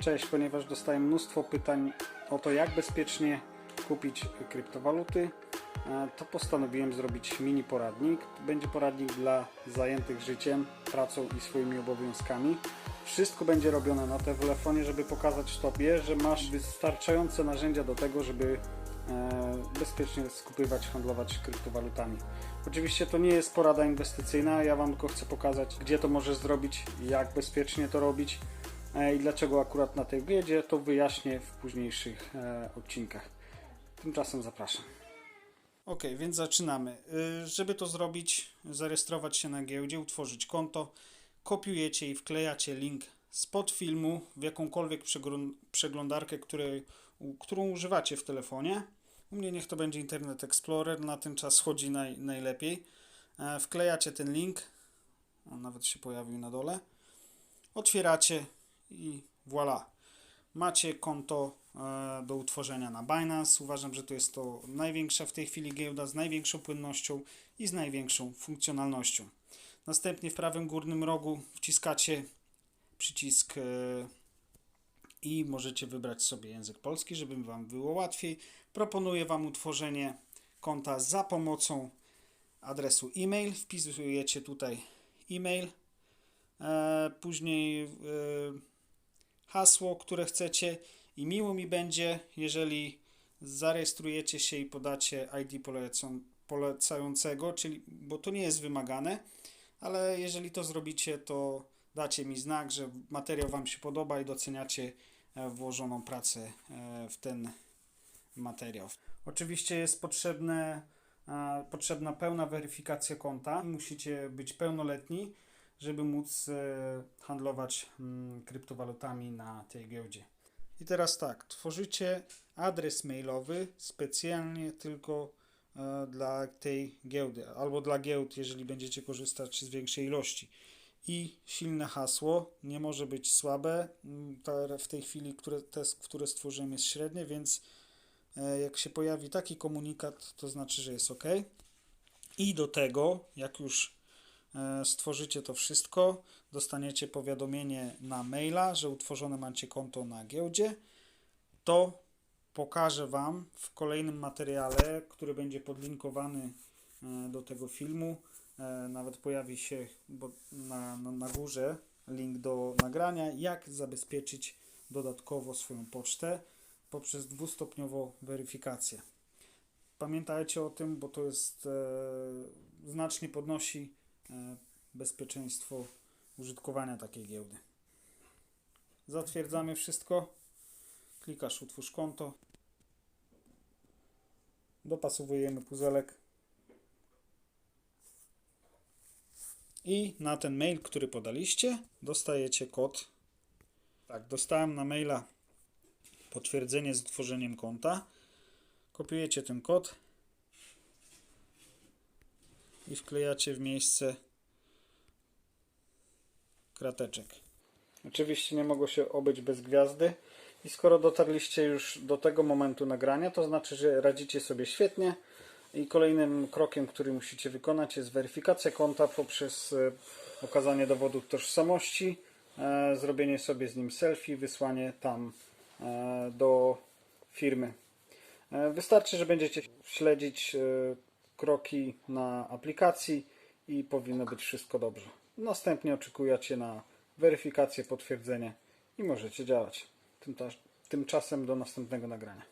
Cześć, ponieważ dostaję mnóstwo pytań o to, jak bezpiecznie kupić kryptowaluty, to postanowiłem zrobić mini poradnik. Będzie poradnik dla zajętych życiem, pracą i swoimi obowiązkami. Wszystko będzie robione na telefonie, żeby pokazać Tobie, że masz wystarczające narzędzia do tego, żeby e, bezpiecznie skupywać, handlować kryptowalutami. Oczywiście to nie jest porada inwestycyjna, ja Wam tylko chcę pokazać, gdzie to możesz zrobić, jak bezpiecznie to robić i dlaczego akurat na tej wiedzie, to wyjaśnię w późniejszych e, odcinkach. Tymczasem zapraszam. Ok, więc zaczynamy. Y, Żeby to zrobić, zarejestrować się na giełdzie, utworzyć konto, kopiujecie i wklejacie link spod filmu w jakąkolwiek przeglą- przeglądarkę, której, którą używacie w telefonie. U mnie niech to będzie Internet Explorer, na ten czas chodzi naj, najlepiej. E, Wklejacie ten link, on nawet się pojawił na dole. Otwieracie i voilà. Macie konto e, do utworzenia na Binance. Uważam, że to jest to największa w tej chwili giełda z największą płynnością i z największą funkcjonalnością. Następnie w prawym górnym rogu wciskacie przycisk e, i możecie wybrać sobie język polski, żeby Wam było łatwiej. Proponuję Wam utworzenie konta za pomocą adresu e-mail. Wpisujecie tutaj e-mail, e, później hasło, które chcecie i miło mi będzie, jeżeli zarejestrujecie się i podacie ID polecą, polecającego, czyli, bo to nie jest wymagane, ale jeżeli to zrobicie, to dacie mi znak, że materiał Wam się podoba i doceniacie e, włożoną pracę e, w ten materiał. Oczywiście jest potrzebne, e, potrzebna pełna weryfikacja konta. Musicie być pełnoletni, żeby móc e, handlować mm, kryptowalutami na tej giełdzie. I teraz tak, tworzycie adres mailowy specjalnie tylko e, dla tej giełdy, albo dla giełd, jeżeli będziecie korzystać z większej ilości. I silne hasło nie może być słabe. Mm, W tej chwili, które, te, które stworzyłem, jest średnie, więc e, jak się pojawi taki komunikat, to znaczy, że jest ok. I do tego, jak już stworzycie to wszystko, dostaniecie powiadomienie na maila, że utworzone macie konto na giełdzie, to pokażę Wam w kolejnym materiale, który będzie podlinkowany e, do tego filmu. E, Nawet pojawi się na, na, na górze link do nagrania, jak zabezpieczyć dodatkowo swoją pocztę poprzez dwustopniową weryfikację. Pamiętajcie o tym, bo to jest e, znacznie podnosi e, bezpieczeństwo użytkowania takiej giełdy. Zatwierdzamy wszystko. Klikasz utwórz konto. Dopasowujemy puzelek. I na ten mail, który podaliście, dostajecie kod. Tak, dostałem na maila potwierdzenie z utworzeniem konta. Kopiujecie ten kod i wklejacie w miejsce krateczek. Oczywiście nie mogło się obyć bez gwiazdy. I skoro dotarliście już do tego momentu nagrania, to znaczy, że radzicie sobie świetnie. I kolejnym krokiem, który musicie wykonać, jest weryfikacja konta poprzez e, okazanie dowodu tożsamości, e, zrobienie sobie z nim selfie, wysłanie tam e, do firmy. Wystarczy, że będziecie śledzić kroki na aplikacji i powinno być wszystko dobrze. Następnie oczekujecie na weryfikację, potwierdzenie i możecie działać. Tymczasem do następnego nagrania.